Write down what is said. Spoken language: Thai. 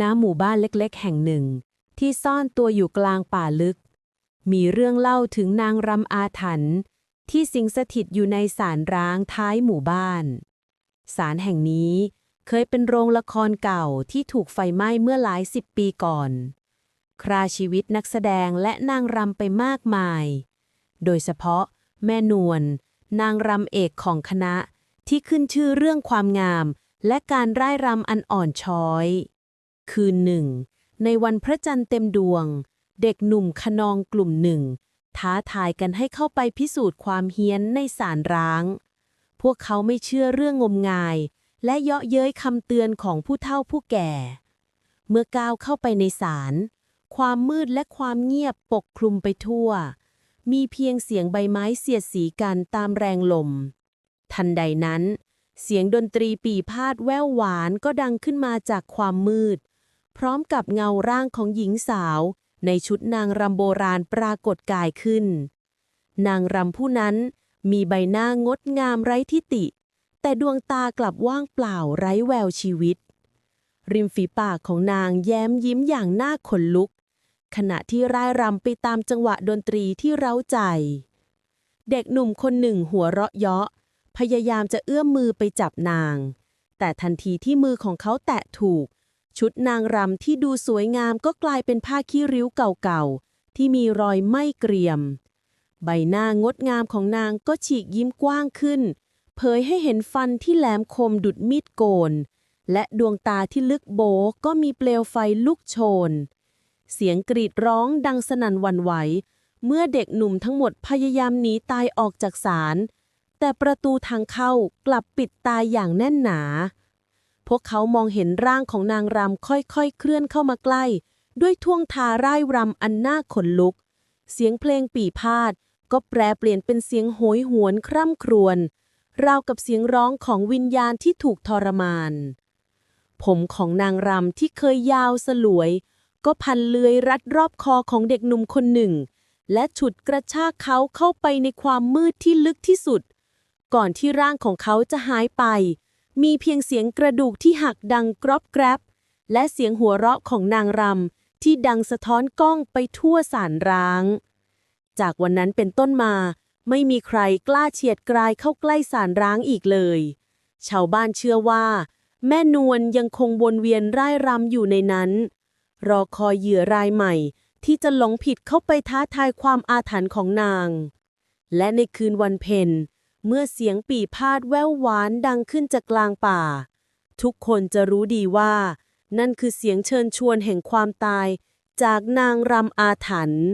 ณหมู่บ้านเล็กๆ แห่งหนึ่ง ที่ซ่อนตัวอยู่กลางป่าลึก มีเรื่องเล่าถึงนางรำอาถรรพ์ที่สิงสถิตอยู่ในศาลร้างท้ายหมู่บ้าน ศาลแห่งนี้เคยเป็นโรงละครเก่าที่ถูกไฟไหม้เมื่อหลายสิบปีก่อน คราชีวิตนักแสดงและนางรำไปมากมาย โดยเฉพาะ แม่นวลนางรำเอกของคณะที่ขึ้นชื่อเรื่องความงาม และการร่ายรำอันอ่อนช้อย คืนหนึ่ง ในวันพระจันทร์เต็มดวง เด็กหนุ่มขนองกลุ่มหนึ่ง ท้าทายกันให้เข้าไปพิสูจน์ความเฮี้ยนในศาลร้าง พวกเขาไม่เชื่อเรื่องงมงาย และเยาะเย้ยคำเตือนของผู้เฒ่าผู้แก่ เมื่อก้าวเข้าไปในศาลความมืดและความเงียบปกคลุมไปทั่ว มีเพียงเสียงใบไม้เสียดสีกันตามแรงลม ทันใดนั้น เสียงดนตรีปีพาดแว่วหวานก็ดังขึ้นมาจากความมืด พร้อมกับเงาร่างของหญิงสาว ในชุดนางรำโบราณปรากฏกายขึ้น นางรำผู้นั้นมีใบหน้างดงามไร้ทิติ แต่ดวงตากลับว่างเปล่าไร้แววชีวิต ริมฝีปากของนางแย้มยิ้มอย่างน่าขนลุก ขณะที่ร่ายรำไปตามจังหวะดนตรีที่เร้าใจ เด็กหนุ่มคนหนึ่งหัวเราะเยาะ พยายามจะเอื้อมมือไปจับนาง แต่ทันทีที่มือของเขาแตะถูก ชุดนางรำที่ดูสวยงามก็กลายเป็นผ้าขี้ริ้วเก่าๆ ที่มีรอยไหม้เกรียม ใบหน้างดงามของนางก็ฉีกยิ้มกว้างขึ้น เผยให้เห็นฟันที่แหลมคมดุดมีดโกน และดวงตาที่ลึกโบก็มีเปลวไฟลุกโชน เสียงกรีดร้องดังสนั่นหวันไหว เมื่อเด็กหนุ่มทั้งหมดพยายามหนีตายออกจากศาลแต่ประตูทางเข้ากลับปิดตายอย่างแน่นหนา วกเขามองเห็นร่างของนางรำค่อยๆ เคลื่อนเข้ามาใกล้ ด้วยท่วงทาร่ายรำอันน่าขนลุก เสียงเพลงปี่พาด ก็แปรเปลี่ยนเป็นเสียงโหยหวนคร่ำครวญราวกับเสียงร้องของวิญญาณที่ถูกทรมาน ผมของนางรำที่เคยยาวสลวย ก็พันเลื้อยรัดรอบคอของเด็กหนุ่มคนหนึ่ง และฉุดกระชากเขาเข้าไปในความมืดที่ลึกที่สุด ก่อนที่ร่างของเขาจะหายไป มีเพียงเสียงกระดูกที่หักดังกรอบแกรบ และเสียงหัวเราะของนางรำที่ดังสะท้อนกล้องไปทั่วสารร้าง จากวันนั้นเป็นต้นมาไม่มีใครกล้าเฉียดกรายเข้าใกล้สารร้างอีกเลย ชาวบ้านเชื่อว่า แม่นวลยังคงวนเวียนร่ายรำอยู่ในนั้น รอคอยเหยื่อรายใหม่ ที่จะหลงผิดเข้าไปท้าทายความอาถรรพ์ของนาง และในคืนวันเพ็ญ เมื่อเสียงปี่พาดแว่วหวานดังขึ้นจากกลางป่า ทุกคนจะรู้ดีว่า นั่นคือเสียงเชิญชวนแห่งความตาย จากนางรำอาถรรพ์